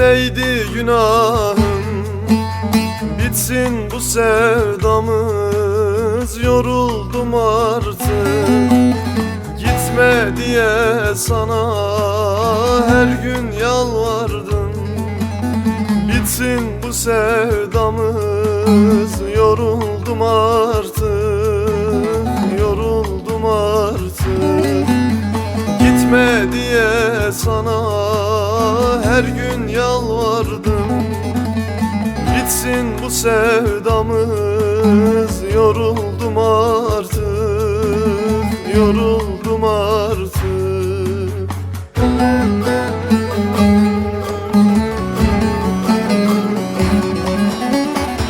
neydi günahım? Bitsin bu sevdamız yoruldum artık. Gitme diye sana her gün yalvardım. Bitsin bu sevdamız yoruldum artık Yoruldum artık. Gitme diye sana her gün yalvardım. Bitsin bu sevdamız. Yoruldum artık Yoruldum artık.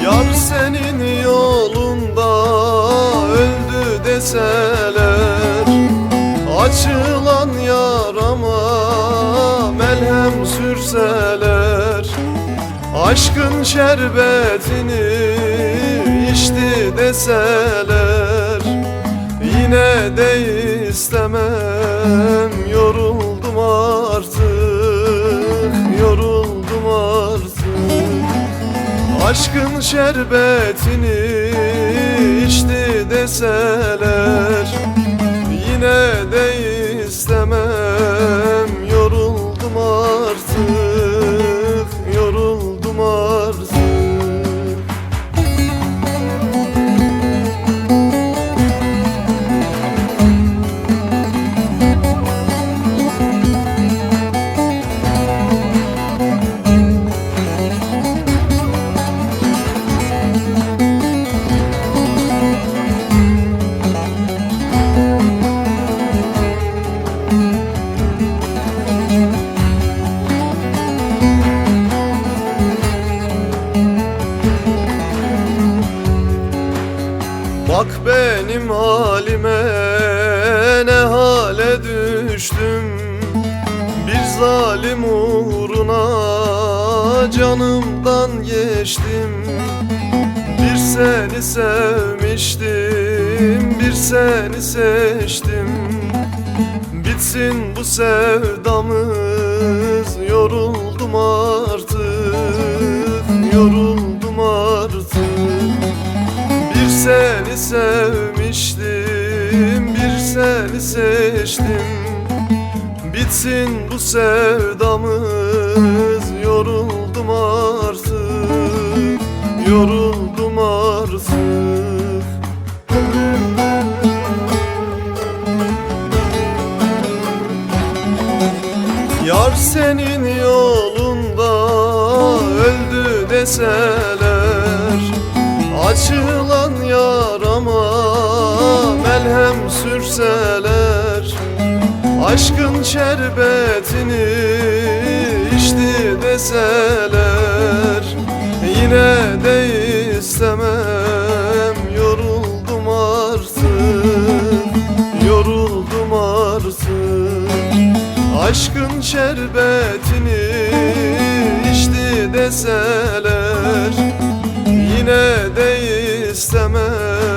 Yar senin yolunda öldü deseler Açılan sürseler Aşkın şerbetini içti deseler. Yine de istemem yoruldum artık Yoruldum artık. Aşkın şerbetini içti deseler. Yine Bak benim halime ne hale düştüm. Bir zalim uğruna canımdan geçtim. Bir seni sevmiştim, bir seni seçtim. Bitsin bu sevdamız, yoruldum artık sevmiştim, bir seni seçtim. Bitsin bu sevdamız, yoruldum artık Yoruldum artık. Yar senin yolunda öldü deseler yarama melhem sürseler Aşkın şerbetini içti deseler. Yine de istemem yoruldum artık Yoruldum artık. Aşkın şerbetini içti deseler Yine de istemem